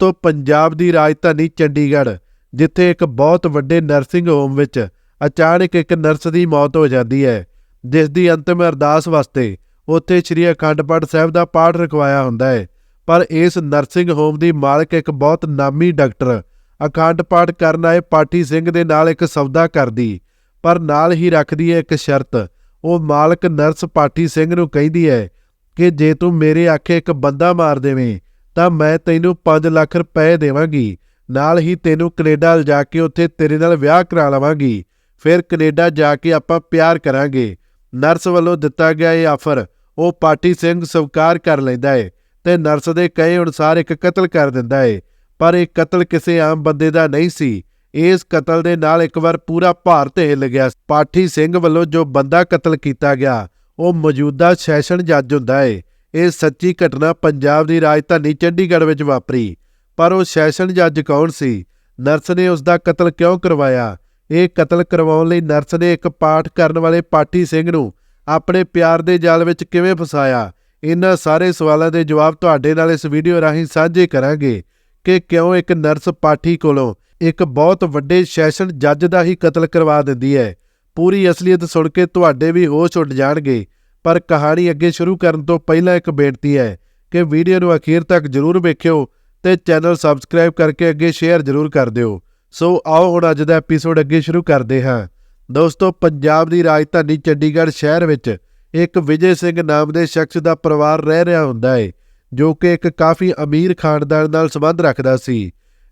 ਦੋਸਤੋ ਪੰਜਾਬ ਦੀ ਰਾਜਧਾਨੀ ਚੰਡੀਗੜ੍ਹ, ਜਿੱਥੇ ਇੱਕ ਬਹੁਤ ਵੱਡੇ ਨਰਸਿੰਗ ਹੋਮ ਵਿੱਚ ਅਚਾਨਕ ਇੱਕ ਨਰਸ ਦੀ ਮੌਤ ਹੋ ਜਾਂਦੀ ਹੈ ਜਿਸ ਦੀ ਅੰਤਿਮ ਅਰਦਾਸ ਵਾਸਤੇ ਉੱਥੇ ਸ੍ਰੀ ਅਖੰਡ ਪਾਠ ਸਾਹਿਬ ਦਾ ਪਾਠ ਰਖਵਾਇਆ ਹੁੰਦਾ ਹੈ। ਪਰ ਇਸ ਨਰਸਿੰਗ ਹੋਮ ਦੀ ਮਾਲਕ ਇੱਕ ਬਹੁਤ ਨਾਮੀ ਡਾਕਟਰ ਅਖੰਡ ਪਾਠ ਕਰਨ ਆਏ ਪਾਠੀ ਸਿੰਘ ਦੇ ਨਾਲ ਇੱਕ ਸੌਦਾ ਕਰਦੀ, ਪਰ ਨਾਲ ਹੀ ਰੱਖਦੀ ਹੈ ਇੱਕ ਸ਼ਰਤ, ਉਹ ਮਾਲਕ ਨਰਸ ਪਾਠੀ ਸਿੰਘ ਨੂੰ ਕਹਿੰਦੀ ਹੈ ਕਿ ਜੇ ਤੂੰ ਮੇਰੇ ਆਖੇ ਇੱਕ ਬੰਦਾ ਮਾਰ ਦੇਵੇਂ ਤਾਂ ਮੈਂ ਤੈਨੂੰ 5 ਲੱਖ ਰੁਪਏ ਦੇਵਾਂਗੀ। ਨਾਲ ਹੀ ਤੈਨੂੰ ਕੈਨੇਡਾ ਲਿਜਾ ਕੇ ਉੱਥੇ ਤੇਰੇ ਨਾਲ ਵਿਆਹ ਕਰਾ ਲਵਾਂਗੀ। ਫਿਰ ਕੈਨੇਡਾ ਜਾ ਕੇ ਆਪਾਂ ਪਿਆਰ ਕਰਾਂਗੇ। ਨਰਸ ਵੱਲੋਂ ਦਿੱਤਾ ਗਿਆ ਇਹ ਆਫਰ, ਉਹ ਪਾਟੀ ਸਿੰਘ ਸਵੀਕਾਰ ਕਰ ਲੈਂਦਾ ਏ ਤੇ ਨਰਸ ਦੇ ਕਹੇ ਅਨੁਸਾਰ ਇੱਕ ਕਤਲ ਕਰ ਦਿੰਦਾ ਏ। ਪਰ ਇਹ ਕਤਲ ਕਿਸੇ ਆਮ ਬੰਦੇ ਦਾ ਨਹੀਂ ਸੀ। ਇਸ ਕਤਲ ਦੇ ਨਾਲ ਇੱਕ ਵਾਰ ਪੂਰਾ ਭਾਰਤ ਹਿੱਲ ਗਿਆ। ਪਾਠੀ ਸਿੰਘ ਵੱਲੋਂ ਜੋ ਬੰਦਾ ਕਤਲ ਕੀਤਾ ਗਿਆ, ਉਹ ਮੌਜੂਦਾ ਸੈਸ਼ਨ ਜੱਜ ਹੁੰਦਾ ਏ। ਇਹ ਸੱਚੀ ਘਟਨਾ ਪੰਜਾਬ ਦੀ ਰਾਜਧਾਨੀ ਚੰਡੀਗੜ੍ਹ ਵਿੱਚ ਵਾਪਰੀ। ਪਰ ਉਹ ਸੈਸ਼ਨ ਜੱਜ ਕੌਣ ਸੀ? ਨਰਸ ਨੇ ਉਸ ਦਾ ਕਤਲ ਕਿਉਂ ਕਰਵਾਇਆ? ਇਹ ਕਤਲ ਕਰਵਾਉਣ ਲਈ ਨਰਸ ਨੇ ਇੱਕ ਪਾਠ ਕਰਨ ਵਾਲੇ ਪਾਠੀ ਸਿੰਘ ਨੂੰ ਆਪਣੇ ਪਿਆਰ ਦੇ ਜਾਲ ਵਿੱਚ ਕਿਵੇਂ ਫਸਾਇਆ? ਇਹਨਾਂ ਸਾਰੇ ਸਵਾਲਾਂ ਦੇ ਜਵਾਬ ਤੁਹਾਡੇ ਨਾਲ ਇਸ ਵੀਡੀਓ ਰਾਹੀਂ ਸਾਂਝੇ ਕਰਾਂਗੇ ਕਿ ਕਿਉਂ ਇੱਕ ਨਰਸ ਪਾਠੀ ਕੋਲੋਂ ਇੱਕ ਬਹੁਤ ਵੱਡੇ ਸੈਸ਼ਨ ਜੱਜ ਦਾ ਹੀ ਕਤਲ ਕਰਵਾ ਦਿੰਦੀ ਹੈ। ਪੂਰੀ ਅਸਲੀਅਤ ਸੁਣ ਕੇ ਤੁਹਾਡੇ ਵੀ ਹੋਸ਼ ਉੱਡ ਜਾਣਗੇ। ਪਰ ਕਹਾਣੀ ਅੱਗੇ ਸ਼ੁਰੂ ਕਰਨ ਤੋਂ ਪਹਿਲਾਂ ਇੱਕ ਬੇਨਤੀ ਹੈ ਕਿ ਵੀਡੀਓ ਨੂੰ ਅਖੀਰ ਤੱਕ ਜ਼ਰੂਰ ਵੇਖਿਓ ਤੇ ਚੈਨਲ ਸਬਸਕ੍ਰਾਈਬ ਕਰਕੇ ਅੱਗੇ ਸ਼ੇਅਰ ਜ਼ਰੂਰ ਕਰ ਦਿਓ। ਸੋ ਆਓ ਹੁਣ ਅੱਜ ਦਾ ਐਪੀਸੋਡ ਅੱਗੇ ਸ਼ੁਰੂ ਕਰਦੇ ਹਾਂ। ਦੋਸਤੋ, ਪੰਜਾਬ ਦੀ ਰਾਜਧਾਨੀ ਚੰਡੀਗੜ੍ਹ ਸ਼ਹਿਰ ਵਿੱਚ ਇੱਕ ਵਿਜੇ ਸਿੰਘ ਨਾਮ ਦੇ ਸ਼ਖਸ ਦਾ ਪਰਿਵਾਰ ਰਹਿ ਰਿਹਾ ਹੁੰਦਾ ਹੈ ਜੋ ਕਿ ਇੱਕ ਕਾਫੀ ਅਮੀਰ ਖਾਨਦਾਨ ਨਾਲ ਸੰਬੰਧ ਰੱਖਦਾ ਸੀ।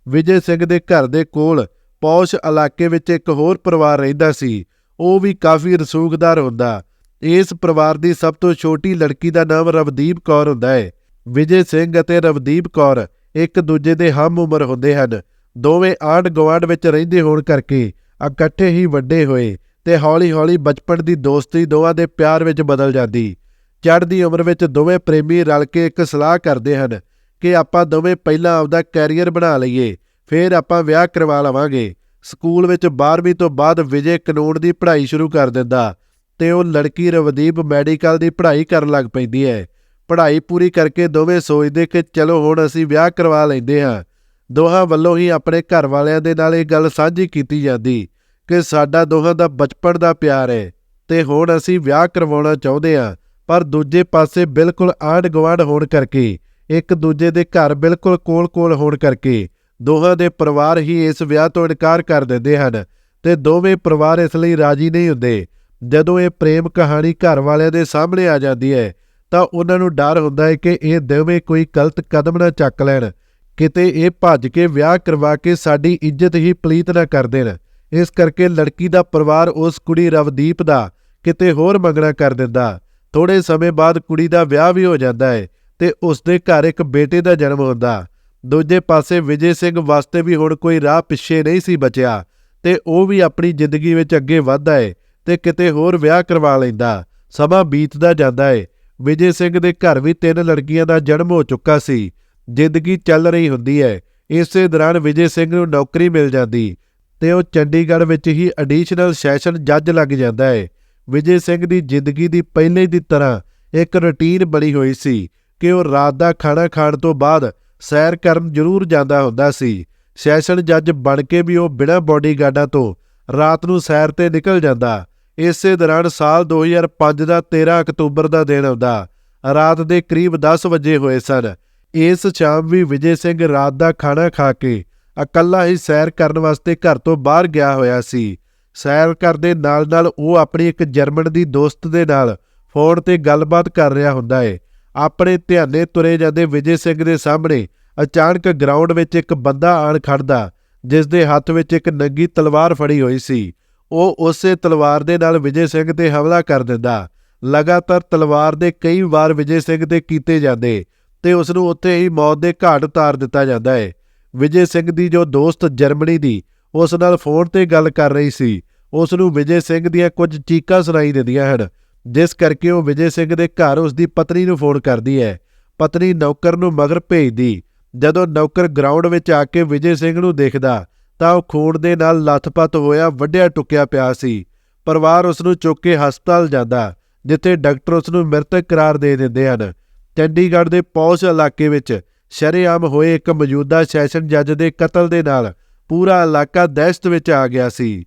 ਵਿਜੇ ਸਿੰਘ ਦੇ ਘਰ ਦੇ ਕੋਲ ਪੌਸ਼ ਇਲਾਕੇ ਵਿੱਚ ਇੱਕ ਹੋਰ ਪਰਿਵਾਰ ਰਹਿੰਦਾ ਸੀ, ਉਹ ਵੀ ਕਾਫੀ ਰਸੂਖਦਾਰ ਹੁੰਦਾ ਇਸ ਪਰਿਵਾਰ ਦੀ ਸਭ ਤੋਂ ਛੋਟੀ ਲੜਕੀ ਦਾ ਨਾਮ ਰਵਦੀਪ ਕੌਰ ਹੁੰਦਾ ਹੈ। ਵਿਜੇ ਸਿੰਘ ਅਤੇ ਰਵਦੀਪ ਕੌਰ ਇੱਕ ਦੂਜੇ ਦੇ ਹਮ ਉਮਰ ਹੁੰਦੇ ਹਨ। ਦੋਵੇਂ ਆਂਢ ਗੁਆਂਢ ਵਿੱਚ ਰਹਿੰਦੇ ਹੋਣ ਕਰਕੇ ਇਕੱਠੇ ਹੀ ਵੱਡੇ ਹੋਏ ਤੇ ਹੌਲੀ-ਹੌਲੀ ਬਚਪਨ ਦੀ ਦੋਸਤੀ ਦੋਵਾਂ ਦੇ ਪਿਆਰ ਵਿੱਚ ਬਦਲ ਜਾਂਦੀ। ਚੜ੍ਹਦੀ ਉਮਰ ਵਿੱਚ ਦੋਵੇਂ ਪ੍ਰੇਮੀ ਰਲ ਕੇ ਇੱਕ ਸਲਾਹ ਕਰਦੇ ਹਨ ਕਿ ਆਪਾਂ ਦੋਵੇਂ ਪਹਿਲਾਂ ਆਪਦਾ ਕੈਰੀਅਰ ਬਣਾ ਲਈਏ, ਫਿਰ ਆਪਾਂ ਵਿਆਹ ਕਰਵਾ ਲਵਾਂਗੇ। ਸਕੂਲ ਵਿੱਚ 12ਵੀਂ ਤੋਂ ਬਾਅਦ ਵਿਜੇ ਕਾਨੂੰਨ ਦੀ ਪੜ੍ਹਾਈ ਸ਼ੁਰੂ ਕਰ ਦਿੰਦਾ। ਤੇ ਉਹ ਲੜਕੀ ਰਵਦੀਪ ਮੈਡੀਕਲ ਦੀ ਪੜ੍ਹਾਈ ਕਰਨ ਲੱਗ ਪੈਂਦੀ ਹੈ। ਪੜ੍ਹਾਈ ਪੂਰੀ ਕਰਕੇ ਦੋਵੇਂ ਸੋਚਦੇ ਕਿ ਚਲੋ ਹੁਣ ਅਸੀਂ ਵਿਆਹ ਕਰਵਾ ਲੈਂਦੇ ਹਾਂ। ਦੋਹਾਂ ਵੱਲੋਂ ਹੀ ਆਪਣੇ ਘਰ ਵਾਲਿਆਂ ਦੇ ਨਾਲ ਇਹ ਗੱਲ ਸਾਂਝੀ ਕੀਤੀ ਜਾਂਦੀ ਕਿ ਸਾਡਾ ਦੋਹਾਂ ਦਾ ਬਚਪਨ ਦਾ ਪਿਆਰ ਹੈ ਤੇ ਹੁਣ ਅਸੀਂ ਵਿਆਹ ਕਰਵਾਉਣਾ ਚਾਹੁੰਦੇ ਹਾਂ, ਪਰ ਦੂਜੇ ਪਾਸੇ ਬਿਲਕੁਲ ਆਂਢ ਗੁਆਂਢ ਹੋਣ ਕਰਕੇ, ਇੱਕ ਦੂਜੇ ਦੇ ਘਰ ਬਿਲਕੁਲ ਕੋਲ-ਕੋਲ ਹੋਣ ਕਰਕੇ, ਦੋਹਾਂ ਦੇ ਪਰਿਵਾਰ ਹੀ ਇਸ ਵਿਆਹ ਤੋਂ ਇਨਕਾਰ ਕਰ ਦਿੰਦੇ ਹਨ ਤੇ ਦੋਵੇਂ ਪਰਿਵਾਰ ਇਸ ਲਈ ਰਾਜੀ ਨਹੀਂ ਹੁੰਦੇ। ਜਦੋਂ ਇਹ ਪ੍ਰੇਮ ਕਹਾਣੀ ਘਰ ਵਾਲਿਆਂ ਦੇ ਸਾਹਮਣੇ ਆ ਜਾਂਦੀ ਹੈ, ਤਾਂ ਉਹਨਾਂ ਨੂੰ ਡਰ ਹੁੰਦਾ ਹੈ ਕਿ ਇਹ ਦੋਵੇਂ ਕੋਈ ਗਲਤ ਕਦਮ ਨਾ ਚੱਕ ਲੈਣ। ਕਿਤੇ ਇਹ ਭੱਜ ਕੇ ਵਿਆਹ ਕਰਵਾ ਕੇ ਸਾਡੀ ਇੱਜ਼ਤ ਹੀ ਪਲੀਤ ਨਾ ਕਰ ਦੇਣ। ਇਸ ਕਰਕੇ ਲੜਕੀ ਦਾ ਪਰਿਵਾਰ ਉਸ ਕੁੜੀ ਰਵਦੀਪ ਦਾ ਕਿਤੇ ਹੋਰ ਮੰਗਣਾ ਕਰ ਦਿੰਦਾ। ਥੋੜੇ ਸਮੇਂ ਬਾਅਦ ਕੁੜੀ ਦਾ ਵਿਆਹ ਵੀ ਹੋ ਜਾਂਦਾ ਹੈ ਤੇ ਉਸ ਦੇ ਘਰ ਇੱਕ ਬੇਟੇ ਦਾ ਜਨਮ ਹੁੰਦਾ। ਦੂਜੇ ਪਾਸੇ ਵਿਜੇ ਸਿੰਘ ਵਾਸਤੇ ਵੀ ਹੁਣ ਕੋਈ ਰਾਹ ਪਿੱਛੇ ਨਹੀਂ ਸੀ ਬਚਿਆ ਤੇ ਉਹ ਵੀ ਆਪਣੀ ਜ਼ਿੰਦਗੀ ਵਿੱਚ ਅੱਗੇ ਵਧਦਾ ਹੈ। ਤੇ ਕਿਤੇ ਹੋਰ ਵਿਆਹ ਕਰਵਾ ਲੈਂਦਾ। ਸਮਾਂ ਬੀਤਦਾ ਜਾਂਦਾ ਹੈ ਵਿਜੇ ਸਿੰਘ ਦੇ ਘਰ ਵੀ ਤਿੰਨ ਲੜਕੀਆਂ ਦਾ ਜਨਮ ਹੋ ਚੁੱਕਾ ਸੀ। ਜ਼ਿੰਦਗੀ ਚੱਲ ਰਹੀ ਹੁੰਦੀ ਹੈ ਇਸੇ ਦੌਰਾਨ ਵਿਜੇ ਸਿੰਘ ਨੂੰ ਨੌਕਰੀ ਮਿਲ ਜਾਂਦੀ ਤੇ ਉਹ ਚੰਡੀਗੜ੍ਹ ਵਿੱਚ ਹੀ ਐਡੀਸ਼ਨਲ ਸੈਸ਼ਨ ਜੱਜ ਲੱਗ ਜਾਂਦਾ ਹੈ ਵਿਜੇ ਸਿੰਘ ਦੀ ਜ਼ਿੰਦਗੀ ਦੀ ਪਹਿਲੇ ਦੀ ਤਰ੍ਹਾਂ ਇੱਕ ਰੁਟੀਨ ਬਣੀ ਹੋਈ ਸੀ ਕਿ ਉਹ ਰਾਤ ਦਾ ਖਾਣਾ ਖਾਣ ਤੋਂ ਬਾਅਦ ਸੈਰ ਕਰਨ ਜ਼ਰੂਰ ਜਾਂਦਾ ਹੁੰਦਾ ਸੀ। ਸੈਸ਼ਨ ਜੱਜ ਬਣ ਕੇ ਵੀ ਉਹ ਬਿਨਾਂ ਬਾਡੀਗਾਰਡਾਂ ਤੋਂ ਰਾਤ ਨੂੰ ਸੈਰ ਤੇ ਨਿਕਲ ਜਾਂਦਾ। ਇਸੇ ਦੌਰਾਨ ਸਾਲ 2005 ਦਾ 13 ਅਕਤੂਬਰ ਦਾ ਦਿਨ ਆਉਂਦਾ। ਰਾਤ ਦੇ ਕਰੀਬ 10 ਵਜੇ ਹੋਏ ਸਨ। ਇਸ ਸ਼ਾਮ ਵੀ ਵਿਜੇ ਸਿੰਘ ਰਾਤ ਦਾ ਖਾਣਾ ਖਾ ਕੇ ਇਕੱਲਾ ਹੀ ਸੈਰ ਕਰਨ ਵਾਸਤੇ ਘਰ ਤੋਂ ਬਾਹਰ ਗਿਆ ਹੋਇਆ ਸੀ। ਸੈਰ ਕਰਦੇ ਨਾਲ-ਨਾਲ ਉਹ ਆਪਣੀ ਇੱਕ ਜਰਮਨ ਦੀ ਦੋਸਤ ਦੇ ਨਾਲ ਫੋਨ ਤੇ ਗੱਲਬਾਤ ਕਰ ਰਿਹਾ ਹੁੰਦਾ ਏ। ਆਪਣੇ ਧਿਆਨੇ ਤੁਰੇ ਜਾਂਦੇ ਵਿਜੇ ਸਿੰਘ ਦੇ ਸਾਹਮਣੇ ਅਚਾਨਕ ਗਰਾਊਂਡ ਵਿੱਚ ਇੱਕ ਬੰਦਾ ਆਣ ਖੜਦਾ ਜਿਸ ਦੇ ਹੱਥ ਵਿੱਚ ਇੱਕ ਨੰਗੀ ਤਲਵਾਰ ਫੜੀ ਹੋਈ ਸੀ। ਉਹ ਉਸੇ ਤਲਵਾਰ ਦੇ ਨਾਲ ਵਿਜੇ ਸਿੰਘ ਤੇ ਹਮਲਾ ਕਰ ਦਿੰਦਾ। ਲਗਾਤਾਰ ਤਲਵਾਰ ਦੇ ਕਈ ਵਾਰ ਵਿਜੇ ਸਿੰਘ ਤੇ ਕੀਤੇ ਜਾਂਦੇ ਤੇ ਉਸ ਨੂੰ ਉੱਥੇ ਹੀ ਮੌਤ ਦੇ ਘਾਟ ਉਤਾਰ ਦਿੱਤਾ ਜਾਂਦਾ ਹੈ ਵਿਜੇ ਸਿੰਘ ਦੀ ਜੋ ਦੋਸਤ ਜਰਮਨੀ ਦੀ ਉਸ ਨਾਲ ਫੋਨ ਤੇ ਗੱਲ ਕਰ ਰਹੀ ਸੀ ਉਸ ਨੂੰ ਵਿਜੇ ਸਿੰਘ ਦੀਆਂ ਕੁਝ ਚੀਕਾਂ ਸੁਣਾਈ ਦਿੰਦੀਆਂ ਹਨ, ਜਿਸ ਕਰਕੇ ਉਹ ਵਿਜੇ ਸਿੰਘ ਦੇ ਘਰ ਉਸ ਦੀ ਪਤਨੀ ਨੂੰ ਫੋਨ ਕਰਦੀ ਹੈ। ਪਤਨੀ ਨੌਕਰ ਨੂੰ ਮਗਰ ਭੇਜਦੀ, ਜਦੋਂ ਨੌਕਰ ਗਰਾਊਂਡ ਵਿੱਚ ਆ ਕੇ ਵਿਜੇ ਸਿੰਘ ਨੂੰ ਦੇਖਦਾ ਤਾਂ ਉਹ ਖੂਨ ਦੇ ਨਾਲ ਲੱਥਪੱਥ ਹੋਇਆ ਵੱਡਿਆ ਟੁੱਕਿਆ ਪਿਆ ਸੀ। ਪਰਿਵਾਰ ਉਸ ਨੂੰ ਚੁੱਕ ਕੇ ਹਸਪਤਾਲ ਜਾਂਦਾ, ਜਿੱਥੇ ਡਾਕਟਰ ਉਸ ਨੂੰ ਮ੍ਰਿਤਕ ਕਰਾਰ ਦੇ ਦਿੰਦੇ ਹਨ। ਚੰਡੀਗੜ੍ਹ ਦੇ ਪੌਸ਼ ਇਲਾਕੇ ਵਿੱਚ ਸ਼ਰੇਆਮ ਹੋਏ ਇੱਕ ਮੌਜੂਦਾ ਸੈਸ਼ਨ ਜੱਜ ਦੇ ਕਤਲ ਦੇ ਨਾਲ ਪੂਰਾ ਇਲਾਕਾ ਦਹਿਸ਼ਤ ਵਿੱਚ ਆ ਗਿਆ ਸੀ।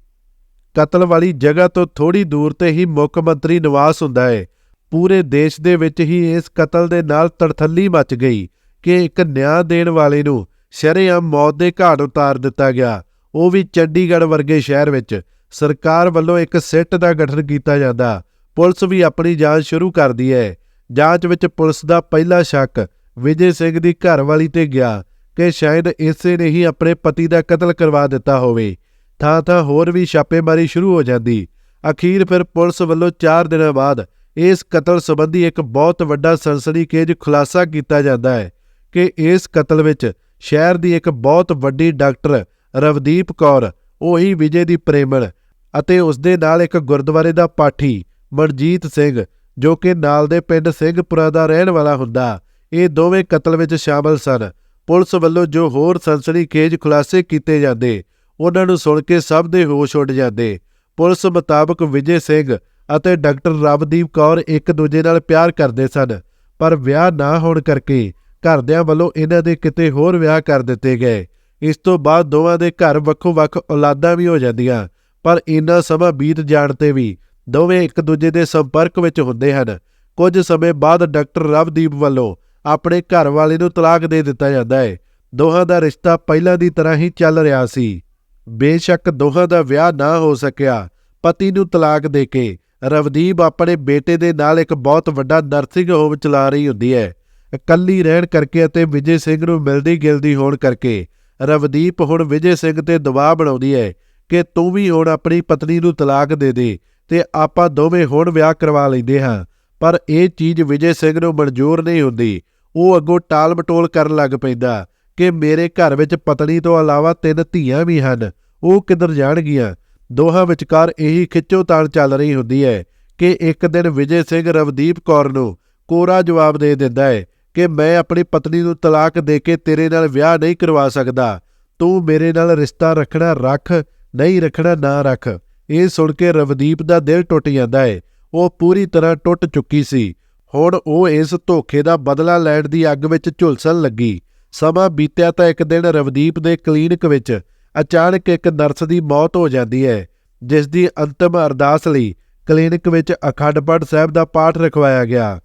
ਕਤਲ ਵਾਲੀ ਜਗ੍ਹਾ ਤੋਂ ਥੋੜੀ ਦੂਰ ਤੇ ਹੀ ਮੁੱਖ ਮੰਤਰੀ ਨਿਵਾਸ ਹੁੰਦਾ ਹੈ ਪੂਰੇ ਦੇਸ਼ ਦੇ ਵਿੱਚ ਹੀ ਇਸ ਕਤਲ ਦੇ ਨਾਲ ਤੜਥੱਲੀ ਮਚ ਗਈ ਕਿ ਇੱਕ ਨਿਆਂ ਦੇਣ ਵਾਲੇ ਨੂੰ ਸ਼ਰੇਆਮ ਮੌਤ ਦੇ ਘਾਟ ਉਤਾਰ ਦਿੱਤਾ ਗਿਆ। ਉਹ ਵੀ ਚੰਡੀਗੜ੍ਹ ਵਰਗੇ ਸ਼ਹਿਰ ਵਿੱਚ ਸਰਕਾਰ ਵੱਲੋਂ ਇੱਕ ਸਿੱਟ ਦਾ ਗਠਨ ਕੀਤਾ ਜਾਂਦਾ। ਪੁਲਿਸ ਵੀ ਆਪਣੀ ਜਾਂਚ ਸ਼ੁਰੂ ਕਰਦੀ ਹੈ। ਜਾਂਚ ਵਿੱਚ ਪੁਲਿਸ ਦਾ ਪਹਿਲਾ ਸ਼ੱਕ ਵਿਜੇ ਸਿੰਘ ਦੀ ਘਰਵਾਲੀ ਤੇ ਗਿਆ ਕਿ ਸ਼ਾਇਦ ਇਸੇ ਨੇ ਹੀ ਆਪਣੇ ਪਤੀ ਦਾ ਕਤਲ ਕਰਵਾ ਦਿੱਤਾ ਹੋਵੇ। ਥਾਂ ਥਾਂ ਹੋਰ ਵੀ ਛਾਪੇਮਾਰੀ ਸ਼ੁਰੂ ਹੋ ਜਾਂਦੀ। ਅਖੀਰ ਫਿਰ ਪੁਲਿਸ ਵੱਲੋਂ 4 ਦਿਨਾਂ ਬਾਅਦ ਇਸ ਕਤਲ ਸੰਬੰਧੀ ਇੱਕ ਬਹੁਤ ਵੱਡਾ ਸਨਸਨੀਖੇਜ ਖੁਲਾਸਾ ਕੀਤਾ ਜਾਂਦਾ ਹੈ ਕਿ ਇਸ ਕਤਲ ਵਿੱਚ ਸ਼ਹਿਰ ਦੀ ਇੱਕ ਬਹੁਤ ਵੱਡੀ ਡਾਕਟਰ ਰਵਦੀਪ ਕੌਰ, ਉਹੀ ਵਿਜੇ ਦੀ ਪ੍ਰੇਮਣ ਅਤੇ ਉਸ ਦੇ ਨਾਲ ਇੱਕ ਗੁਰਦੁਆਰੇ ਦਾ ਪਾਠੀ ਮਨਜੀਤ ਸਿੰਘ, ਜੋ ਕਿ ਨਾਲ ਦੇ ਪਿੰਡ ਸਿੰਘਪੁਰਾ ਦਾ ਰਹਿਣ ਵਾਲਾ ਹੁੰਦਾ। ਇਹ ਦੋਵੇਂ ਕਤਲ ਵਿੱਚ ਸ਼ਾਮਲ ਸਨ। ਪੁਲਿਸ ਵੱਲੋਂ ਜੋ ਹੋਰ ਸਨਸਨੀਖੇਜ ਖੁਲਾਸੇ ਕੀਤੇ ਜਾਂਦੇ, ਉਹਨਾਂ ਨੂੰ ਸੁਣ ਕੇ ਸਭ ਦੇ ਹੋਸ਼ ਉੱਡ ਜਾਂਦੇ। ਪੁਲਿਸ ਮੁਤਾਬਕ ਵਿਜੇ ਸਿੰਘ ਅਤੇ ਡਾਕਟਰ ਰਵਦੀਪ ਕੌਰ ਇੱਕ ਦੂਜੇ ਨਾਲ ਪਿਆਰ ਕਰਦੇ ਸਨ, ਪਰ ਵਿਆਹ ਨਾ ਹੋਣ ਕਰਕੇ ਘਰਦਿਆਂ ਵੱਲੋਂ ਇਹਨਾਂ ਦੇ ਕਿਤੇ ਹੋਰ ਵਿਆਹ ਕਰ ਦਿੱਤੇ ਗਏ। ਇਸ ਤੋਂ ਬਾਅਦ ਦੋਵਾਂ ਦੇ ਘਰ ਵੱਖੋ-ਵੱਖ ਔਲਾਦਾਂ ਵੀ ਹੋ ਜਾਂਦੀਆਂ, ਪਰ ਇੰਨਾ ਸਮਾਂ ਬੀਤ ਜਾਣ ਤੇ ਵੀ ਦੋਵੇਂ ਇੱਕ ਦੂਜੇ ਦੇ ਸੰਪਰਕ ਵਿੱਚ ਹੁੰਦੇ ਹਨ। ਕੁਝ ਸਮੇਂ ਬਾਅਦ ਡਾਕਟਰ ਰਵਦੀਪ ਵੱਲੋਂ ਆਪਣੇ ਘਰ ਵਾਲੇ ਨੂੰ ਤਲਾਕ ਦੇ ਦਿੱਤਾ ਜਾਂਦਾ ਹੈ। ਦੋਹਾਂ ਦਾ ਰਿਸ਼ਤਾ ਪਹਿਲਾਂ ਦੀ ਤਰ੍ਹਾਂ ਹੀ ਚੱਲ ਰਿਹਾ ਸੀ। ਬੇਸ਼ੱਕ ਦੋਹਾਂ ਦਾ ਵਿਆਹ ਨਾ ਹੋ ਸਕਿਆ, ਪਤੀ ਨੂੰ ਤਲਾਕ ਦੇ ਕੇ ਰਵਦੀਪ ਆਪਣੇ ਬੇਟੇ ਦੇ ਨਾਲ ਇੱਕ ਬਹੁਤ ਵੱਡਾ ਨਰਸਿੰਗ ਹੋਮ ਚਲਾ ਰਹੀ ਹੁੰਦੀ ਹੈ। ਇਕੱਲੀ ਰਹਿਣ ਕਰਕੇ ਅਤੇ ਵਿਜੇ ਸਿੰਘ ਨੂੰ ਮਿਲਦੀ ਗਿਲਦੀ ਹੋਣ ਕਰਕੇ। ਰਵਦੀਪ ਹੁਣ ਵਿਜੇ ਸਿੰਘ ਤੇ ਦਬਾਅ ਬਣਾਉਂਦੀ ਹੈ ਕਿ ਤੂੰ ਵੀ ਹੁਣ ਆਪਣੀ ਪਤਨੀ ਨੂੰ ਤਲਾਕ ਦੇ ਦੇ ਤੇ ਆਪਾਂ ਦੋਵੇਂ ਹੁਣ ਵਿਆਹ ਕਰਵਾ ਲੈਂਦੇ ਹਾਂ। ਪਰ ਇਹ ਚੀਜ਼ ਵਿਜੇ ਸਿੰਘ ਨੂੰ ਮਨਜ਼ੂਰ ਨਹੀਂ ਹੁੰਦੀ। ਉਹ ਅੱਗੋਂ ਟਾਲ ਮਟੋਲ ਕਰਨ ਲੱਗ ਪੈਂਦਾ ਕਿ ਮੇਰੇ ਘਰ ਵਿੱਚ ਪਤਨੀ ਤੋਂ ਇਲਾਵਾ ਤਿੰਨ ਧੀਆਂ ਵੀ ਹਨ। ਉਹ ਕਿੱਧਰ ਜਾਣਗੀਆਂ? ਦੋਹਾਂ ਵਿਚਕਾਰ ਇਹੀ ਖਿੱਚੋਤਾਣ ਚੱਲ ਰਹੀ ਹੁੰਦੀ ਹੈ ਕਿ ਇੱਕ ਦਿਨ ਵਿਜੇ ਸਿੰਘ ਰਵਦੀਪ ਕੌਰ ਨੂੰ ਕੋਰਾ ਜਵਾਬ ਦੇ ਦਿੰਦਾ ਹੈ ਕਿ ਮੈਂ ਆਪਣੀ ਪਤਨੀ ਨੂੰ ਤਲਾਕ ਦੇ ਕੇ ਤੇਰੇ ਨਾਲ ਵਿਆਹ ਨਹੀਂ ਕਰਵਾ ਸਕਦਾ। ਤੂੰ ਮੇਰੇ ਨਾਲ ਰਿਸ਼ਤਾ ਰੱਖਣਾ ਰੱਖ, ਨਹੀਂ ਰੱਖਣਾ ਨਾ ਰੱਖ। ਇਹ ਸੁਣ ਕੇ ਰਵਦੀਪ ਦਾ ਦਿਲ ਟੁੱਟ ਜਾਂਦਾ ਹੈ ਉਹ ਪੂਰੀ ਤਰ੍ਹਾਂ ਟੁੱਟ ਚੁੱਕੀ ਸੀ। ਹੁਣ ਉਹ ਇਸ ਧੋਖੇ ਦਾ ਬਦਲਾ ਲੈਣ ਦੀ ਅੱਗ ਵਿੱਚ ਝੁਲਸਣ ਲੱਗੀ। ਸਮਾਂ ਬੀਤਿਆ ਤਾਂ ਇੱਕ ਦਿਨ ਰਵਦੀਪ ਦੇ ਕਲੀਨਿਕ ਵਿੱਚ ਅਚਾਨਕ ਇੱਕ ਨਰਸ ਦੀ ਮੌਤ ਹੋ ਜਾਂਦੀ ਹੈ ਜਿਸ ਦੀ ਅੰਤਮ ਅਰਦਾਸ ਲਈ ਕਲੀਨਿਕ ਵਿੱਚ ਅਖੰਡ ਪਾਠ ਸਾਹਿਬ ਦਾ ਪਾਠ ਰਖਵਾਇਆ ਗਿਆ।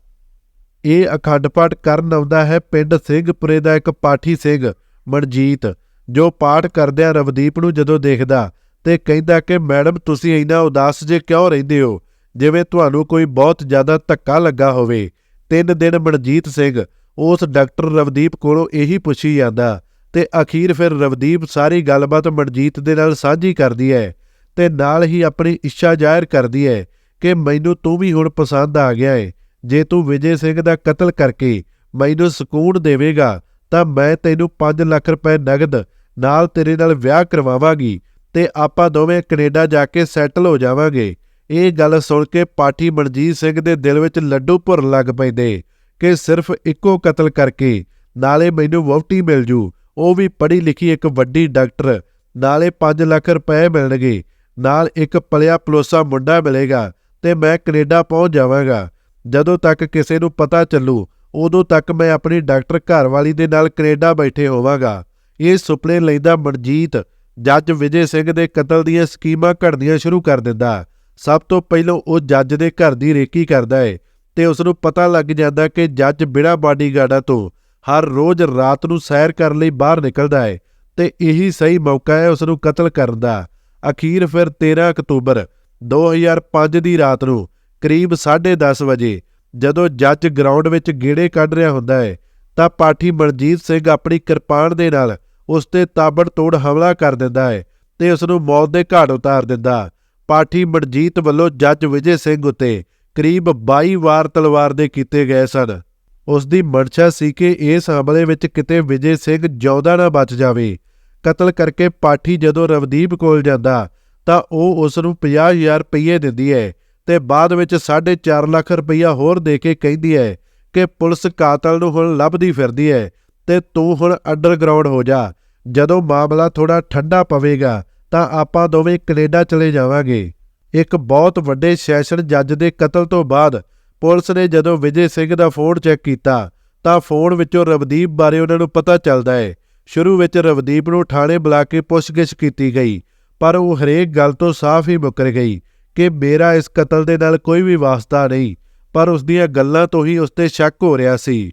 ਇਹ ਅਖੰਡ ਪਾਠ ਕਰਨ ਆਉਂਦਾ ਹੈ ਪਿੰਡ ਸਿੰਘਪੁਰੇ ਦਾ ਇੱਕ ਪਾਠੀ ਸਿੰਘ, ਮਨਜੀਤ, ਜੋ ਪਾਠ ਕਰਦਿਆਂ ਰਵਦੀਪ ਨੂੰ ਜਦੋਂ ਦੇਖਦਾ ਤੇ ਕਹਿੰਦਾ ਕਿ, ਮੈਡਮ, ਤੁਸੀਂ ਇੰਨਾ ਉਦਾਸ ਜੇ ਕਿਉਂ ਰਹਿੰਦੇ ਹੋ? ਜਿਵੇਂ ਤੁਹਾਨੂੰ ਕੋਈ ਬਹੁਤ ਜ਼ਿਆਦਾ ਧੱਕਾ ਲੱਗਾ ਹੋਵੇ। ਤਿੰਨ ਦਿਨ ਮਨਜੀਤ ਸਿੰਘ ਉਸ ਡਾਕਟਰ ਰਵਦੀਪ ਕੋਲੋਂ ਇਹੀ ਪੁੱਛੀ ਜਾਂਦਾ ਤੇ ਅਖੀਰ ਫਿਰ ਰਵਦੀਪ ਸਾਰੀ ਗੱਲਬਾਤ ਮਨਜੀਤ ਦੇ ਨਾਲ ਸਾਂਝੀ ਕਰਦੀ ਹੈ ਤੇ ਨਾਲ ਹੀ ਆਪਣੀ ਇੱਛਾ ਜ਼ਾਹਿਰ ਕਰਦੀ ਹੈ ਕਿ ਮੈਨੂੰ ਤੂੰ ਵੀ ਹੁਣ ਪਸੰਦ ਆ ਗਿਆ ਏ। ਜੇ ਤੂੰ ਵਿਜੇ ਸਿੰਘ ਦਾ ਕਤਲ ਕਰਕੇ ਮੈਨੂੰ ਸਕੂਨ ਦੇਵੇਗਾ, ਤਾਂ ਮੈਂ ਤੈਨੂੰ 5 ਲੱਖ ਰੁਪਏ ਨਗਦ ਨਾਲ ਤੇਰੇ ਨਾਲ ਵਿਆਹ ਕਰਵਾਵਾਂਗੀ ਤੇ ਆਪਾਂ ਦੋਵੇਂ ਕੈਨੇਡਾ ਜਾ ਕੇ ਸੈਟਲ ਹੋ ਜਾਵਾਂਗੇ। ਇਹ ਗੱਲ ਸੁਣ ਕੇ ਪਾਠੀ ਮਨਜੀਤ ਸਿੰਘ ਦੇ ਦਿਲ ਵਿੱਚ ਲੱਡੂ ਭੁਰਨ ਲੱਗ ਪੈਂਦੇ ਕਿ ਸਿਰਫ ਇੱਕੋ ਕਤਲ ਕਰਕੇ ਨਾਲੇ ਮੈਨੂੰ ਵਹੁਟੀ ਮਿਲ ਜੂ। ਉਹ ਵੀ ਪੜ੍ਹੀ ਲਿਖੀ ਇੱਕ ਵੱਡੀ ਡਾਕਟਰ, ਨਾਲੇ 5 ਲੱਖ ਰੁਪਏ ਮਿਲਣਗੇ। ਨਾਲ ਇੱਕ ਪਲਿਆ ਪਲੋਸਾ ਮੁੰਡਾ ਮਿਲੇਗਾ ਤੇ ਮੈਂ ਕੈਨੇਡਾ ਪਹੁੰਚ ਜਾਵਾਂਗਾ। ਜਦੋਂ ਤੱਕ ਕਿਸੇ ਨੂੰ ਪਤਾ ਚੱਲੂ, ਉਦੋਂ ਤੱਕ ਮੈਂ ਆਪਣੀ ਡਾਕਟਰ ਘਰਵਾਲੀ ਦੇ ਨਾਲ ਕੈਨੇਡਾ ਬੈਠੇ ਹੋਵਾਂਗਾ। ਇਹ ਸੁਪਨੇ ਲੈਂਦਾ ਮਨਜੀਤ ਜੱਜ ਵਿਜੇ ਸਿੰਘ ਦੇ ਕਤਲ ਦੀਆਂ ਸਕੀਮਾਂ ਘੜਨੀਆਂ ਸ਼ੁਰੂ ਕਰ ਦਿੰਦਾ। ਸਭ ਤੋਂ ਪਹਿਲਾਂ ਉਹ ਜੱਜ ਦੇ ਘਰ ਦੀ ਰੇਕੀ ਕਰਦਾ ਹੈ ਤੇ ਉਸ ਨੂੰ ਪਤਾ ਲੱਗ ਜਾਂਦਾ ਕਿ ਜੱਜ ਬਿਨਾਂ ਬਾਡੀਗਾਰਡਾਂ ਤੋਂ ਹਰ ਰੋਜ਼ ਰਾਤ ਨੂੰ ਸੈਰ ਕਰਨ ਲਈ ਬਾਹਰ ਨਿਕਲਦਾ ਹੈ ਤੇ ਇਹੀ ਸਹੀ ਮੌਕਾ ਹੈ ਉਸ ਨੂੰ ਕਤਲ ਕਰਨ ਦਾ। ਅਖੀਰ ਫਿਰ 13 ਅਕਤੂਬਰ 2005 ਦੀ ਰਾਤ ਨੂੰ ਕਰੀਬ 10:30 ਵਜੇ, ਜਦੋਂ ਜੱਜ ਗਰਾਊਂਡ ਵਿੱਚ ਗੇੜੇ ਕੱਢ ਰਿਹਾ ਹੁੰਦਾ ਹੈ ਤਾਂ ਪਾਠੀ ਮਨਜੀਤ ਸਿੰਘ ਆਪਣੀ ਕਿਰਪਾਨ ਦੇ ਨਾਲ ਉਸ ਤੇ ਤਾਬੜਤੋੜ ਹਮਲਾ ਕਰ ਦਿੰਦਾ ਹੈ ਤੇ ਉਸ ਨੂੰ ਮੌਤ ਦੇ ਘਾਟ ਉਤਾਰ ਦਿੰਦਾ। ਪਾਠੀ ਮਨਜੀਤ ਵੱਲੋਂ ਜੱਜ ਵਿਜੇ ਸਿੰਘ ਉਤੇ ਕਰੀਬ 22 ਵਾਰ ਤਲਵਾਰ ਦੇ ਕੀਤੇ ਗਏ ਸਨ। ਉਸ ਦੀ ਮਨਸ਼ਾ ਸੀ ਕਿ ਇਸ ਹਮਲੇ ਵਿੱਚ ਕਿਤੇ ਵਿਜੇ ਸਿੰਘ ਜਿਉਂਦਾ ਨਾ ਬਚ ਜਾਵੇ। ਕਤਲ ਕਰਕੇ ਪਾਠੀ ਜਦੋਂ ਰਵਦੀਪ ਕੋਲ ਜਾਂਦਾ, ਤਾਂ ਉਹ ਉਸ ਨੂੰ 50000 ਰੁਪਏ ਦਿੰਦੀ ਹੈ ਤੇ ਬਾਅਦ ਵਿੱਚ 4.5 ਲੱਖ ਰੁਪਈਆ ਹੋਰ ਦੇ ਕੇ ਕਹਿੰਦੀ ਹੈ ਕਿ ਪੁਲਿਸ ਕਾਤਲ ਨੂੰ ਹੁਣ ਲੱਭਦੀ ਫਿਰਦੀ ਹੈ ਤੇ ਤੂੰ ਹੁਣ ਅੰਡਰਗਰਾਉਂਡ ਹੋ ਜਾ। ਜਦੋਂ ਮਾਮਲਾ ਥੋੜਾ ਠੰਡਾ ਪਵੇਗਾ, ਤਾਂ ਆਪਾਂ ਦੋਵੇਂ ਕੈਨੇਡਾ ਚਲੇ ਜਾਵਾਂਗੇ। ਇੱਕ ਬਹੁਤ ਵੱਡੇ ਸੈਸ਼ਨ ਜੱਜ ਦੇ ਕਤਲ ਤੋਂ ਬਾਅਦ ਪੁਲਿਸ ਨੇ ਜਦੋਂ ਵਿਜੇ ਸਿੰਘ ਦਾ ਫੋਨ ਚੈੱਕ ਕੀਤਾ, ਤਾਂ ਫੋਨ ਵਿੱਚੋਂ ਰਵਦੀਪ ਬਾਰੇ ਉਹਨਾਂ ਨੂੰ ਪਤਾ ਚੱਲਦਾ ਹੈ ਸ਼ੁਰੂ ਵਿੱਚ ਰਵਦੀਪ ਨੂੰ ਥਾਣੇ ਬੁਲਾ ਕੇ ਪੁੱਛਗਿੱਛ ਕੀਤੀ ਗਈ, ਪਰ ਉਹ ਹਰੇਕ ਗੱਲ ਤੋਂ ਸਾਫ਼ ਹੀ ਮੁੱਕਰ ਗਈ। ਕਿ ਮੇਰਾ ਇਸ ਕਤਲ ਦੇ ਨਾਲ ਕੋਈ ਵੀ ਵਾਸਤਾ ਨਹੀਂ, ਪਰ ਉਸ ਦੀਆਂ ਗੱਲਾਂ ਤੋਂ ਹੀ ਉਸ ਤੇ ਸ਼ੱਕ ਹੋ ਰਿਹਾ ਸੀ।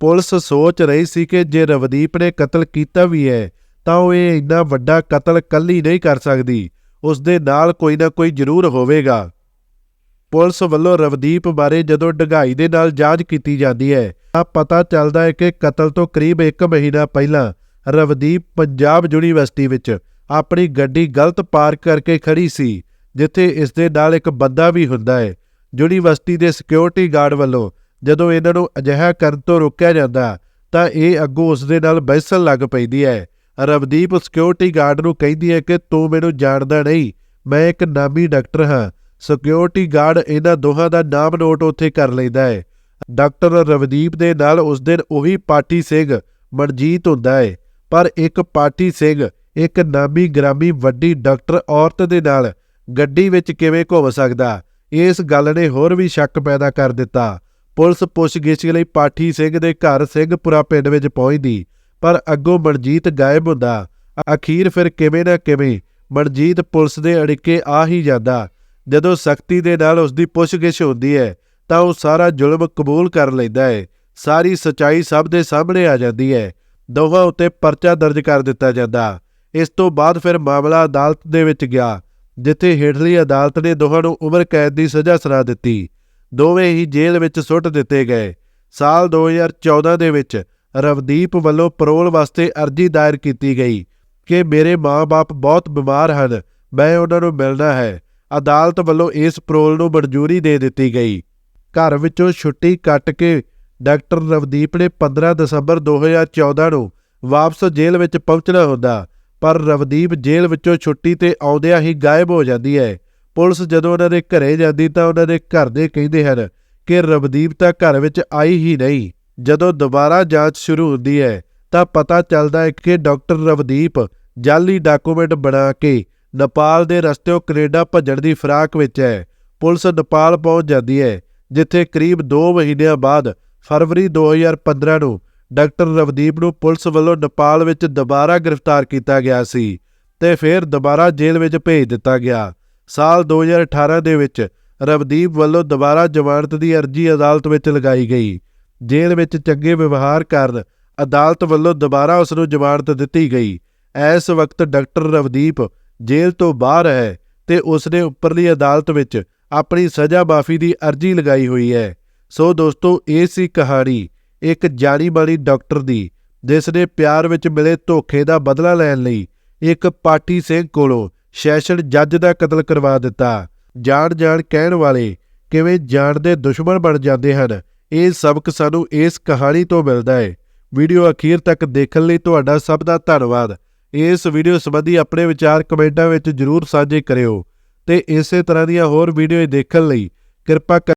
ਪੁਲਿਸ ਸੋਚ ਰਹੀ ਸੀ ਕਿ ਜੇ ਰਵਦੀਪ ਨੇ ਕਤਲ ਕੀਤਾ ਵੀ ਹੈ, ਤਾਂ ਉਹ ਇਹ ਇੰਨਾ ਵੱਡਾ ਕਤਲ ਕੱਲੀ ਨਹੀਂ ਕਰ ਸਕਦੀ ਉਸ ਦੇ ਨਾਲ ਕੋਈ ਨਾ ਕੋਈ ਜ਼ਰੂਰ ਹੋਵੇਗਾ। ਪੁਲਿਸ ਵੱਲੋਂ ਰਵਦੀਪ ਬਾਰੇ ਜਦੋਂ ਡਗਾਈ ਦੇ ਨਾਲ ਜਾਂਚ ਕੀਤੀ ਜਾਂਦੀ ਹੈ, ਤਾਂ ਪਤਾ ਚੱਲਦਾ ਹੈ ਕਿ ਕਤਲ ਤੋਂ ਕਰੀਬ 1 ਮਹੀਨਾ ਪਹਿਲਾਂ ਰਵਦੀਪ ਪੰਜਾਬ ਯੂਨੀਵਰਸਿਟੀ ਵਿੱਚ ਆਪਣੀ ਗੱਡੀ ਗਲਤ ਪਾਰਕ ਕਰਕੇ ਖੜੀ ਸੀ। ਜਿੱਥੇ ਇਸ ਦੇ ਨਾਲ ਇੱਕ ਬੰਦਾ ਵੀ ਹੁੰਦਾ ਹੈ ਯੂਨੀਵਰਸਿਟੀ ਦੇ ਸਿਕਿਉਰਿਟੀ ਗਾਰਡ ਵੱਲੋਂ ਜਦੋਂ ਇਹਨਾਂ ਨੂੰ ਅਜਿਹਾ ਕਰਨ ਤੋਂ ਰੋਕਿਆ ਜਾਂਦਾ, ਤਾਂ ਇਹ ਅੱਗੋਂ ਉਸ ਦੇ ਨਾਲ ਬਹਿਸਣ ਲੱਗ ਪੈਂਦੀ ਹੈ ਰਵਦੀਪ ਸਿਕਿਉਰਿਟੀ ਗਾਰਡ ਨੂੰ ਕਹਿੰਦੀ ਹੈ ਕਿ ਤੂੰ ਮੈਨੂੰ ਜਾਣਦਾ ਨਹੀਂ, ਮੈਂ ਇੱਕ ਨਾਮੀ ਡਾਕਟਰ ਹਾਂ। ਸਿਕਿਉਰਿਟੀ ਗਾਰਡ ਇਹਨਾਂ ਦੋਹਾਂ ਦਾ ਨਾਮ ਨੋਟ ਉੱਥੇ ਕਰ ਲੈਂਦਾ ਹੈ ਡਾਕਟਰ ਰਵਦੀਪ ਦੇ ਨਾਲ ਉਸ ਦਿਨ ਉਹੀ ਪਾਠੀ ਸਿੰਘ ਮਨਜੀਤ ਹੁੰਦਾ ਹੈ ਪਰ ਇੱਕ ਪਾਠੀ ਸਿੰਘ, ਇੱਕ ਨਾਮੀ ਗ੍ਰਾਮੀ ਵੱਡੀ ਡਾਕਟਰ ਔਰਤ ਦੇ ਨਾਲ ਗੱਡੀ ਵਿੱਚ ਕਿਵੇਂ ਘੁੰਮ ਸਕਦਾ? ਇਸ ਗੱਲ ਨੇ ਹੋਰ ਵੀ ਸ਼ੱਕ ਪੈਦਾ ਕਰ ਦਿੱਤਾ। ਪੁਲਿਸ ਪੁੱਛਗਿੱਛ ਲਈ ਪਾਠੀ ਸਿੰਘ ਦੇ ਘਰ ਸਿੰਘਪੁਰਾ ਪਿੰਡ ਵਿੱਚ ਪਹੁੰਚਦੀ, ਪਰ ਅੱਗੋਂ ਮਨਜੀਤ ਗਾਇਬ ਹੁੰਦਾ। ਅਖੀਰ ਫਿਰ ਕਿਵੇਂ ਨਾ ਕਿਵੇਂ ਮਨਜੀਤ ਪੁਲਿਸ ਦੇ ਅੜਿੱਕੇ ਆ ਹੀ ਜਾਂਦਾ। ਜਦੋਂ ਸਖਤੀ ਦੇ ਨਾਲ ਉਸ ਦੀ ਪੁੱਛਗਿੱਛ ਹੁੰਦੀ ਹੈ, ਤਾਂ ਉਹ ਸਾਰਾ ਜ਼ੁਲਮ ਕਬੂਲ ਕਰ ਲੈਂਦਾ ਹੈ। ਸਾਰੀ ਸਚਾਈ ਸਭ ਦੇ ਸਾਹਮਣੇ ਆ ਜਾਂਦੀ ਹੈ। ਦੋਹਾਂ ਉੱਤੇ ਪਰਚਾ ਦਰਜ ਕਰ ਦਿੱਤਾ ਜਾਂਦਾ। ਇਸ ਤੋਂ ਬਾਅਦ ਫਿਰ ਮਾਮਲਾ ਅਦਾਲਤ ਦੇ ਵਿੱਚ ਗਿਆ। ਜਿੱਥੇ ਹੇਠਲੀ ਅਦਾਲਤ ਨੇ ਦੋਹਾਂ ਨੂੰ ਉਮਰ ਕੈਦ ਦੀ ਸਜ਼ਾ ਸੁਣਾ ਦਿੱਤੀ। ਦੋਵੇਂ ਹੀ ਜੇਲ੍ਹ ਵਿੱਚ ਸੁੱਟ ਦਿੱਤੇ ਗਏ। ਸਾਲ 2014 ਦੇ ਵਿੱਚ ਰਵਦੀਪ ਵੱਲੋਂ ਪਰੋਲ ਵਾਸਤੇ ਅਰਜ਼ੀ ਦਾਇਰ ਕੀਤੀ ਗਈ ਕਿ ਮੇਰੇ ਮਾਂ-ਬਾਪ ਬਹੁਤ ਬਿਮਾਰ ਹਨ, ਮੈਂ ਉਹਨਾਂ ਨੂੰ ਮਿਲਣਾ ਹੈ। ਅਦਾਲਤ ਵੱਲੋਂ ਇਸ ਪਰੋਲ ਨੂੰ ਮਨਜ਼ੂਰੀ ਦੇ ਦਿੱਤੀ ਗਈ। ਘਰ ਵਿੱਚੋਂ ਛੁੱਟੀ ਕੱਟ ਕੇ ਡਾਕਟਰ ਰਵਦੀਪ ਨੇ 15 ਦਸੰਬਰ 2014 ਨੂੰ ਵਾਪਸ ਜੇਲ੍ਹ ਵਿੱਚ ਪਹੁੰਚਣਾ ਹੁੰਦਾ ਪਰ ਰਵਦੀਪ ਜੇਲ੍ਹ ਵਿੱਚੋਂ ਛੁੱਟੀ ਤੇ ਆਉਂਦਿਆਂ ਹੀ ਗਾਇਬ ਹੋ ਜਾਂਦੀ ਹੈ। ਪੁਲਿਸ ਜਦੋਂ ਉਹਨਾਂ ਦੇ ਘਰੇ ਜਾਂਦੀ ਤਾਂ ਉਹਨਾਂ ਦੇ ਘਰ ਦੇ ਕਹਿੰਦੇ ਹਨ ਕਿ ਰਵਦੀਪ ਤਾਂ ਘਰ ਵਿੱਚ ਆਈ ਹੀ ਨਹੀਂ। ਜਦੋਂ ਦੁਬਾਰਾ ਜਾਂਚ ਸ਼ੁਰੂ ਹੁੰਦੀ ਹੈ ਤਾਂ ਪਤਾ ਚੱਲਦਾ ਹੈ ਕਿ ਡਾਕਟਰ ਰਵਦੀਪ ਜਾਲੀ ਡਾਕੂਮੈਂਟ ਬਣਾ ਕੇ ਨੇਪਾਲ ਦੇ ਰਸਤਿਓਂ ਕੈਨੇਡਾ ਭੱਜਣ ਦੀ ਫਰਾਕ ਵਿੱਚ ਹੈ। ਪੁਲਿਸ ਨੇਪਾਲ ਪਹੁੰਚ ਜਾਂਦੀ ਹੈ, ਜਿੱਥੇ ਕਰੀਬ 2 ਮਹੀਨਿਆਂ ਬਾਅਦ ਫਰਵਰੀ 2015 ਨੂੰ ਡਾਕਟਰ ਰਵਦੀਪ ਨੂੰ ਪੁਲਿਸ ਵੱਲੋਂ ਨੇਪਾਲ ਵਿੱਚ ਦੁਬਾਰਾ ਗ੍ਰਿਫਤਾਰ ਕੀਤਾ ਗਿਆ ਸੀ ਤੇ ਫਿਰ ਦੁਬਾਰਾ ਜੇਲ੍ਹ ਵਿੱਚ ਭੇਜ ਦਿੱਤਾ ਗਿਆ। ਸਾਲ 2018 ਦੇ ਵਿੱਚ ਰਵਦੀਪ ਵੱਲੋਂ ਦੁਬਾਰਾ ਜ਼ਮਾਨਤ ਦੀ ਅਰਜ਼ੀ ਅਦਾਲਤ ਵਿੱਚ ਲਗਾਈ ਗਈ। ਜੇਲ੍ਹ ਵਿੱਚ ਚੰਗੇ ਵਿਵਹਾਰ ਕਾਰਨ ਅਦਾਲਤ ਵੱਲੋਂ ਦੁਬਾਰਾ ਉਸ ਨੂੰ ਜ਼ਮਾਨਤ ਦਿੱਤੀ ਗਈ। ਇਸ ਵਕਤ ਡਾਕਟਰ ਰਵਦੀਪ ਜੇਲ੍ਹ ਤੋਂ ਬਾਹਰ ਹੈ ਤੇ ਉਸ ਨੇ ਉੱਪਰਲੀ ਅਦਾਲਤ ਵਿੱਚ ਆਪਣੀ ਸਜ਼ਾ ਮਾਫੀ ਦੀ ਅਰਜ਼ੀ ਲਗਾਈ ਹੋਈ ਹੈ। ਸੋ ਦੋਸਤੋ, ਇਹ ਸੀ ਕਹਾਣੀ। ਇੱਕ ਜਾਣੀ ਮਾਣੀ ਡਾਕਟਰ ਦੀ, ਜਿਸ ਨੇ ਪਿਆਰ ਵਿੱਚ ਮਿਲੇ ਧੋਖੇ ਦਾ ਬਦਲਾ ਲੈਣ ਲਈ ਇੱਕ ਪਾਠੀ ਸਿੰਘ ਕੋਲੋਂ ਸੈਸ਼ਨ ਜੱਜ ਦਾ ਕਤਲ ਕਰਵਾ ਦਿੱਤਾ। ਜਾਣ ਜਾਣ ਕਹਿਣ ਵਾਲੇ ਕਿਵੇਂ ਜਾਣ ਦੇ ਦੁਸ਼ਮਣ ਬਣ ਜਾਂਦੇ ਹਨ, ਇਹ ਸਬਕ ਸਾਨੂੰ ਇਸ ਕਹਾਣੀ ਤੋਂ ਮਿਲਦਾ ਹੈ ਵੀਡੀਓ ਅਖੀਰ ਤੱਕ ਦੇਖਣ ਲਈ ਤੁਹਾਡਾ ਸਭ ਦਾ ਧੰਨਵਾਦ। ਇਸ ਵੀਡੀਓ ਸੰਬੰਧੀ ਆਪਣੇ ਵਿਚਾਰ ਕਮੈਂਟਾਂ ਵਿੱਚ ਜਰੂਰ ਸਾਂਝੇ ਕਰਿਓ। ਤੇ ਇਸੇ ਤਰ੍ਹਾਂ ਦੀਆਂ ਹੋਰ ਵੀਡੀਓ ਦੇਖਣ ਲਈ ਕਿਰਪਾ ਕਰ